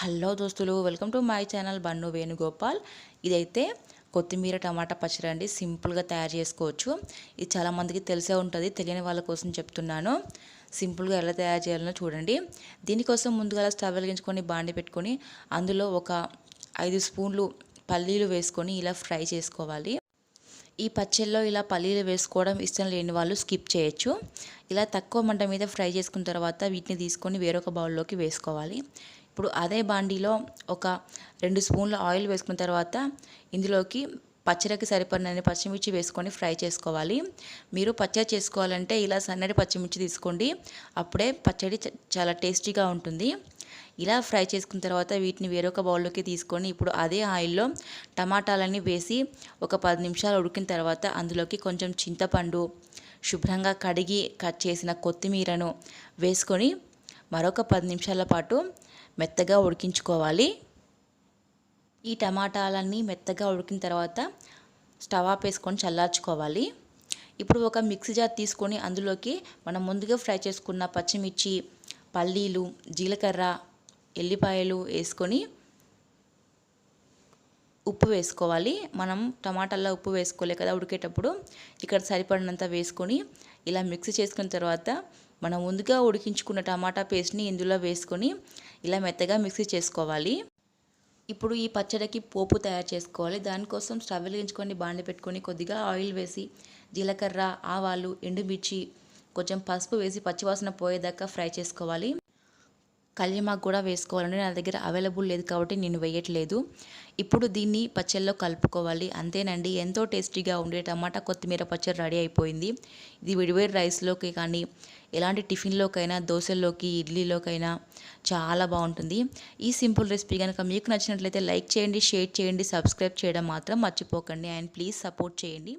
Hello దోస్తులు welcome to my channel Bannu Venugopal. ఇదైతే కొత్తిమీర టమాటా పచ్చడి అండి. సింపుల్గా తయారు చేసుకోవచ్చు. ఇది చాలామందికి తెలిసే ఉంటుంది తెలియని వాళ్ళ కోసం చెప్తున్నాను. సింపుల్గా ఎలా తయారు చేయాలో చూడండి. దీనికోసం ముందుగా స్టవ్ వెలిగించుకొని బాండి పెట్టుకొని అందులో ఒక ఐదు స్పూన్లు పల్లీలు వేసుకొని ఇలా ఫ్రై చేసుకోవాలి. ఈ పచ్చళ్ళలో ఇలా పల్లీలు వేసుకోవడం ఇష్టం లేని వాళ్ళు స్కిప్ చేయొచ్చు. ఇలా తక్కువ మంట మీద ఫ్రై చేసుకున్న తర్వాత వీటిని తీసుకొని వేరొక బౌల్లోకి వేసుకోవాలి. ఇప్పుడు అదే బాండీలో ఒక రెండు స్పూన్ల ఆయిల్ వేసుకున్న తర్వాత ఇందులోకి పచ్చడికి సరిపడినన్ని పచ్చిమిర్చి వేసుకొని ఫ్రై చేసుకోవాలి. మీరు పచ్చడి చేసుకోవాలంటే ఇలా సన్నటి పచ్చిమిర్చి తీసుకోండి. అప్పుడే పచ్చడి చాలా టేస్టీగా ఉంటుంది. ఇలా ఫ్రై చేసుకున్న తర్వాత వీటిని వేరొక బౌల్లోకి తీసుకొని ఇప్పుడు అదే ఆయిల్లో టమాటాలన్నీ వేసి ఒక పది నిమిషాలు ఉడికిన తర్వాత అందులోకి కొంచెం చింతపండు శుభ్రంగా కడిగి కట్ చేసిన కొత్తిమీరను వేసుకొని మరొక పది నిమిషాల పాటు మెత్తగా ఉడికించుకోవాలి. ఈ టమాటాలన్నీ మెత్తగా ఉడికిన తర్వాత స్టవ్ ఆఫ్ వేసుకొని చల్లార్చుకోవాలి. ఇప్పుడు ఒక మిక్సీ జార్ తీసుకొని అందులోకి మనం ముందుగా ఫ్రై చేసుకున్న పచ్చిమిర్చి పల్లీలు జీలకర్ర ఎల్లిపాయలు వేసుకొని ఉప్పు వేసుకోవాలి. మనం టమాటాల్లో ఉప్పు వేసుకోలే కదా ఉడికేటప్పుడు. ఇక్కడ సరిపడినంత వేసుకొని ఇలా మిక్స్ చేసుకున్న తర్వాత మనం ముందుగా ఉడికించుకున్న టమాటా పేస్ట్ని ఇందులో వేసుకొని ఇలా మెత్తగా మిక్సీ చేసుకోవాలి. ఇప్పుడు ఈ పచ్చడికి పోపు తయారు చేసుకోవాలి. దానికోసం స్టవ్ వెలిగించుకొని బాండి పెట్టుకొని కొద్దిగా ఆయిల్ వేసి జీలకర్ర ఆవాలు ఎండుమిర్చి కొంచెం పసుపు వేసి పచ్చివాసన పోయేదాకా ఫ్రై చేసుకోవాలి. కళ్యమాకు కూడా వేసుకోవాలండి. నా దగ్గర అవైలబుల్ లేదు కాబట్టి నేను వేయట్లేదు. ఇప్పుడు దీన్ని పచ్చళ్ళలో కలుపుకోవాలి. అంతేనండి. ఎంతో టేస్టీగా ఉండే టమాటా కొత్తిమీర పచ్చడి రెడీ అయిపోయింది. ఇది విడివేడి రైస్లోకి కానీ ఎలాంటి టిఫిన్లోకైనా దోశల్లోకి ఇడ్లీలోకైనా చాలా బాగుంటుంది. ఈ సింపుల్ రెసిపీ కనుక మీకు నచ్చినట్లయితే లైక్ చేయండి షేర్ చేయండి సబ్స్క్రైబ్ చేయడం మాత్రం మర్చిపోకండి. అండ్ ప్లీజ్ సపోర్ట్ చేయండి.